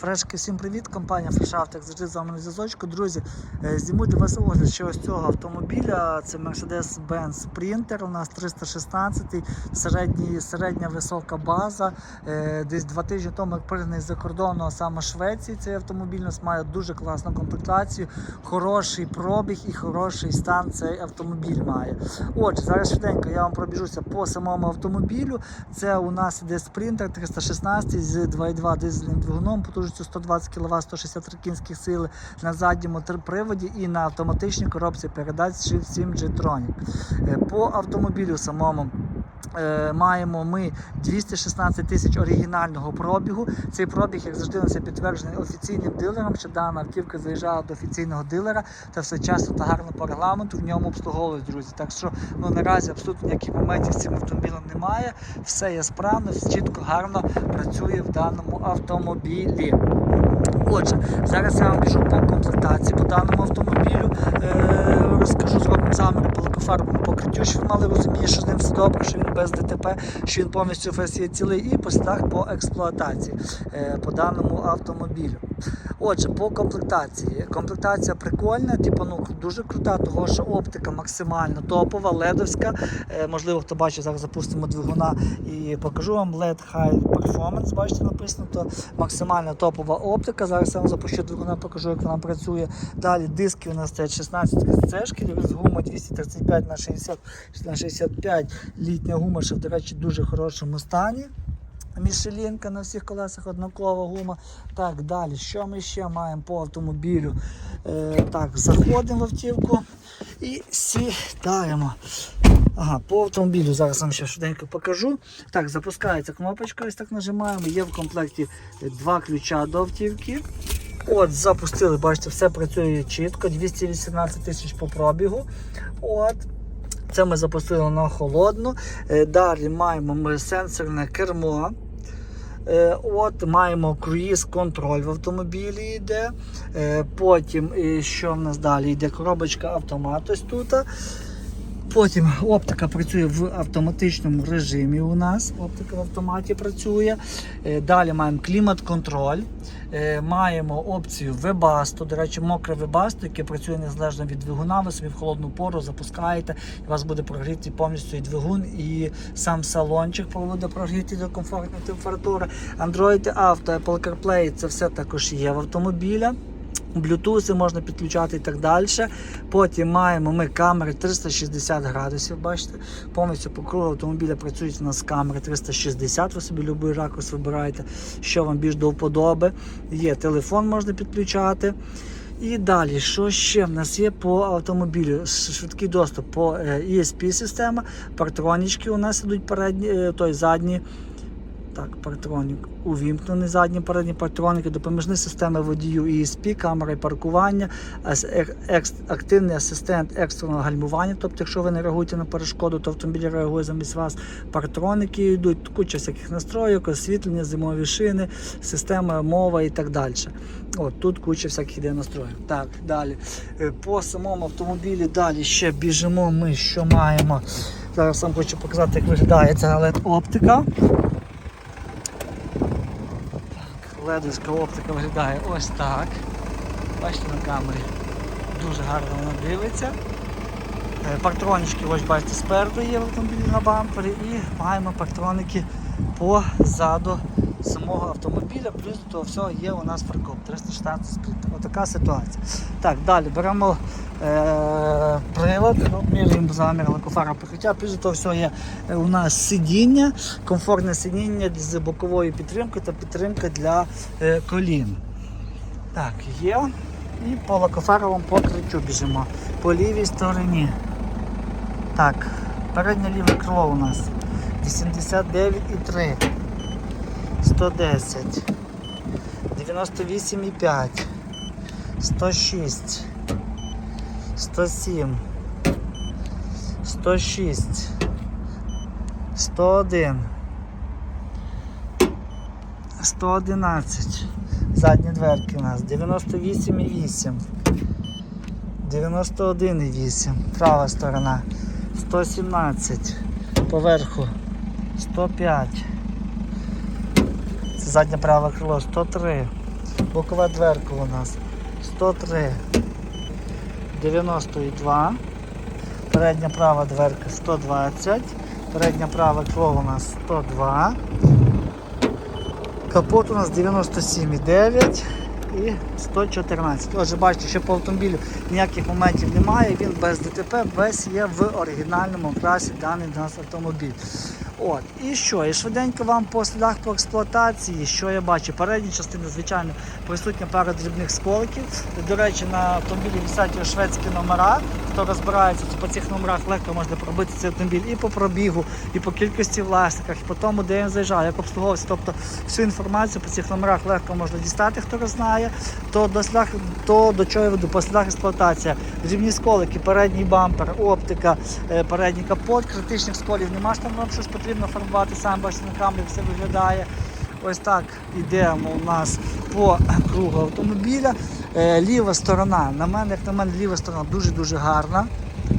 Фрешки, всім привіт! Компанія Fresh як завжди з вами на зв'язочку. Друзі, е, зніму для вас огляд ще ось цього автомобіля. Це Mercedes-Benz Sprinter. У нас 316 середній, середня висока база. Е, Десь два тижні тому як пригнаний за кордону, а саме Швеції. Цей автомобіль у нас має дуже класну комплектацію, хороший пробіг і хороший стан цей автомобіль має. Отже, зараз швиденько я вам пробіжуся по самому автомобілю. Це у нас іде Sprinter 316 з 2.2 дизельним двигуном, потужністю 120 кВт, 163 кінських сили на задньому приводі і на автоматичній коробці передач Shift 7 G-Tronic. Е, По автомобілю самому. Е, Маємо ми 216 тисяч оригінального пробігу. Цей пробіг, як завжди, є підтверджений офіційним дилером, що дана автівка заїжджала до офіційного дилера та все чесно та гарно по регламенту в ньому обслуговують, друзі. Так що ну, наразі абсолютно ніяких моментів з цим автомобілем немає. Все є справно, все чітко, гарно працює в даному автомобілі. Отже, зараз я вам кажу по комплектації по даному автомобілю. Е, розкажу зробимо заміри по лакофарбовому покриттю, щоб ви мали розуміння, що з ним все добре, що він без ДТП, що він повністю весь є цілий і по слідах по експлуатації е, по даному автомобілю. Отже, по комплектації. Комплектація прикольна, типу, ну, дуже крута, того що оптика максимально топова, ледовська. Е, можливо, хто бачить, зараз запустимо двигуна і покажу вам LED High Performance, бачите, написано, то максимально топова оптика. Зараз я вам запущу двигуна, покажу, як вона працює. Далі диски у нас стоять 16 цешки, гума 235 на 60 на 65 літня гума, що, до речі, дуже хорошому стані. Мішелінка на всіх колесах однакова гума. Так, далі, що ми ще маємо по автомобілю? Е, так, заходимо в автівку і сідаємо. Ага, по автомобілю зараз вам ще швиденько покажу. Так, запускається кнопочка, ось так нажимаємо. Є в комплекті два ключа до автівки. От, запустили, бачите, все працює чітко, 218 тисяч по пробігу. От. Це ми запустили на холодну. Е, Далі маємо ми сенсорне кермо. Е, От маємо круїз контроль в автомобілі йде. Е, Потім, що в нас далі? Йде коробочка автомат ось тут. Потім оптика працює в автоматичному режимі у нас. Оптика в автоматі працює. Е, Далі маємо клімат-контроль. Е, Маємо опцію Webasto, до речі, мокре Webasto, яке працює незалежно від двигуна. Ви собі в холодну пору запускаєте, і у вас буде прогріти повністю і двигун, і сам салончик буде прогріти до комфортної температури. Android Auto, Apple CarPlay це все також є в автомобіля. Bluetooth можна підключати і так далі. Потім маємо ми камери 360 градусів. Бачите, повністю по кругу автомобіля працюють у нас камери 360. Ви собі будь-який ракурс вибираєте, що вам більш до вподоби. Є телефон, можна підключати. І далі, що ще в нас є по автомобілю? Швидкий доступ по е, ESP-система, партронічки у нас ідуть передні, е, той задні. Так, партронік увімкнений задні передні партроніки, допоміжні системи водію ESP, камера і паркування, активний асистент екстреного гальмування. Тобто, якщо ви не реагуєте на перешкоду, то автомобіль реагує замість вас. Партроники йдуть, куча всяких настройок, освітлення, зимові шини, система мова і так далі. От тут куча всяких іде настроїв. Так, далі. Е, По самому автомобілі далі ще біжимо. Ми що маємо. Зараз сам хочу показати, як виглядає ця LED оптика. Ледовська оптика виглядає ось так. Бачите на камері. Дуже гарно вона дивиться. Е, Партронички, ось бачите, спереду є в автомобілі на бампері і маємо партроники позаду самого автомобіля. Плюс до того всього є у нас фаркоп 316 спліт. Отака ситуація. Так, далі беремо е, прилад, ну, міряємо замір лакофара покриття. Плюс до того всього є е, у нас сидіння, комфортне сидіння з боковою підтримкою та підтримка для е, колін. Так, є. І по лакофаровому покриттю біжимо. По лівій стороні. Так, переднє ліве крило у нас 89,3, 110, 98,5, 106, 107, 106, 101, 111. Задні дверки у нас 98,8. 91,8. Права сторона. 117. Поверху 105. Заднє праве крило 103. Бокова дверка у нас 103 92. Передня права дверка 120. Передня права кров у нас 102. Капот у нас 97,9 і 114. Отже, бачите, що по автомобілю ніяких моментів немає, він без ДТП, весь є в оригінальному класі даний у нас автомобіль. От. І що? І швиденько вам по слідах по експлуатації, що я бачу, передні частини, звичайно, присутня пара дрібних сколиків. До речі, на автомобілі висять шведські номера. Хто розбирається, то по цих номерах легко можна пробити цей автомобіль і по пробігу, і по кількості власниках, і по тому, де він заїжджає, як обслуговувався. Тобто всю інформацію по цих номерах легко можна дістати, хто знає. То до слідах, то до чого я веду, по слідах експлуатація. Дрібні сколики, передній бампер, оптика, е, передній капот, критичних сколів нема ж там вам щось потрібно фарбувати, сам бачите на камері все виглядає. Ось так йдемо у нас по кругу автомобіля. Е, ліва сторона, на мене, як на мене, ліва сторона дуже-дуже гарна.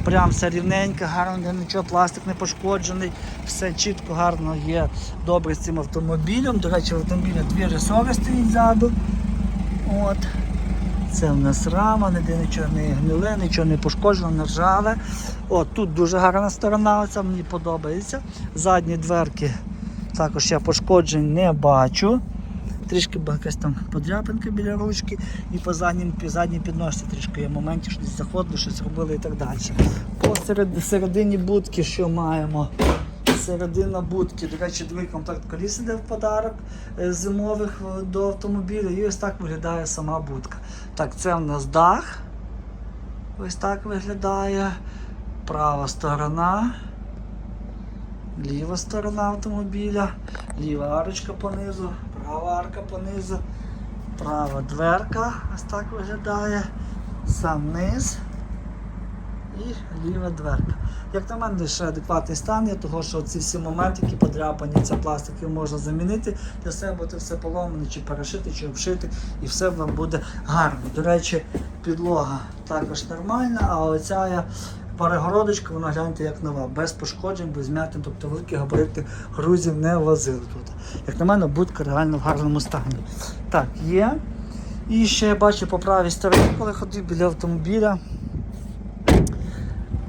Прям все рівненько, гарно, нічого, пластик не пошкоджений, все чітко, гарно є добре з цим автомобілем. До речі, в автомобіля дві ресори стоїть ззаду. От. Це в нас рама, ніде нічого не гниле, нічого не пошкоджено, не ржаве. От тут дуже гарна сторона, оця мені подобається. Задні дверки також я пошкоджень не бачу. Трішки якась там подряпинка біля ручки, і по заднім, задній підножці трішки є моментів, що десь заходили, щось робили і так далі. По середині будки що маємо? Середина будки, до речі, другий комплект коліс іде в подарок е, зимових е, до автомобіля. І ось так виглядає сама будка. Так, це в нас дах. Ось так виглядає. Права сторона. Ліва сторона автомобіля, ліва арочка понизу, права арка понизу, права дверка, ось так виглядає, сам низ і ліва дверка. Як на мене, ще адекватний стан є, того що ці всі моменти, які подряпані, це пластик його можна замінити для себе, це все поломане, чи перешити, чи обшити, і все вам буде гарно. До речі, підлога також нормальна, а оця перегородочка, вона гляньте як нова, без пошкоджень, без м'ятин, тобто великі габарити грузів не возили тут. Як на мене, будка реально в гарному стані. Так, є. І ще я бачу по правій стороні, коли ходив біля автомобіля.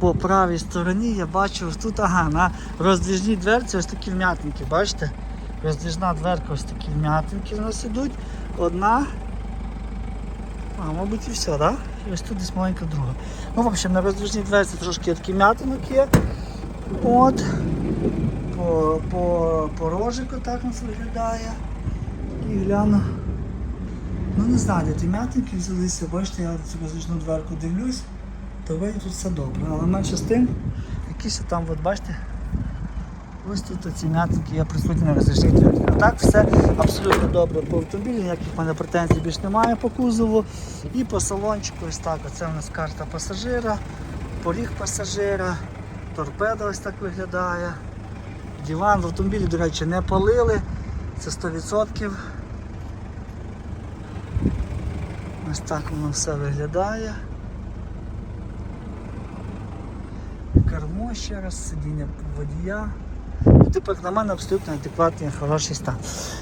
По правій стороні я бачу ось тут, ага, на роздвіжній дверці ось такі вм'ятинки, бачите? Роздвіжна дверка, ось такі вм'ятинки в нас ідуть. Одна. А, мабуть, і все? Да? І ось тут десь маленька друга. Ну, в на роздвіжній дверці трошки такий м'ятинок є. От. По, по, по рожику так нас виглядає. І гляну. Ну не знаю, де ті м'ятинки взялися, бачите, я цю роздвіжну дверку дивлюсь, то тут все добре. Але менше з тим, якісь там, от бачите, ось тут ці м'ятинки є присутні на дверці. А так все абсолютно добре по автомобілі, ніяких в мене претензій більш немає по кузову. І по салончику ось так. Оце у нас карта пасажира, поріг пасажира, торпеда ось так виглядає. Диван в автомобілі, до речі, не палили. Це 100%. Ось так воно все виглядає. Кермо ще раз, сидіння водія. Тепер на мене абсолютно адекватний, хороший стан.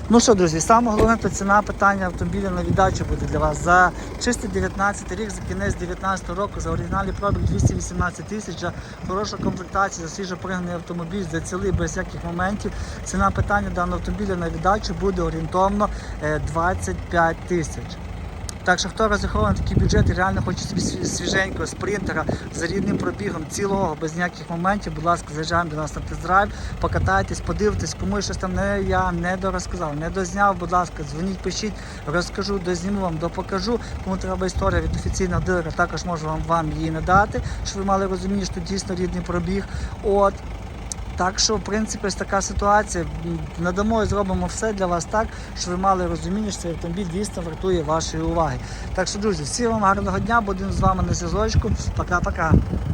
Ну що, друзі, саме головне, то ціна питання автомобіля на віддачу буде для вас. За чистий 19 рік, за кінець 19 року, за оригінальний пробіг 218 тисяч, за хорошу комплектацію, за свіжо пригнаний автомобіль, за цілий без всяких моментів. Ціна питання даного автомобіля на віддачу буде орієнтовно е, 25 тисяч. Так що хто розраховує на такий бюджет і реально хоче собі свіженького спринтера з рідним пробігом цілого, без ніяких моментів, будь ласка, заїжджаємо до нас на тест-драйв, покатайтесь, подивитесь, кому щось там не я не дорозказав, не дозняв, будь ласка, дзвоніть, пишіть, розкажу, дозніму вам, допокажу. Кому треба історія від офіційного дилера, також можу вам, вам її надати, щоб ви мали розуміння, що тут дійсно рідний пробіг. От. Так що, в принципі, ось така ситуація. Надамо і зробимо все для вас так, щоб ви мали розуміння, що цей автомобіль дійсно вартує вашої уваги. Так що, друзі, всім вам гарного дня, будемо з вами на зв'язочку. Пока-пока.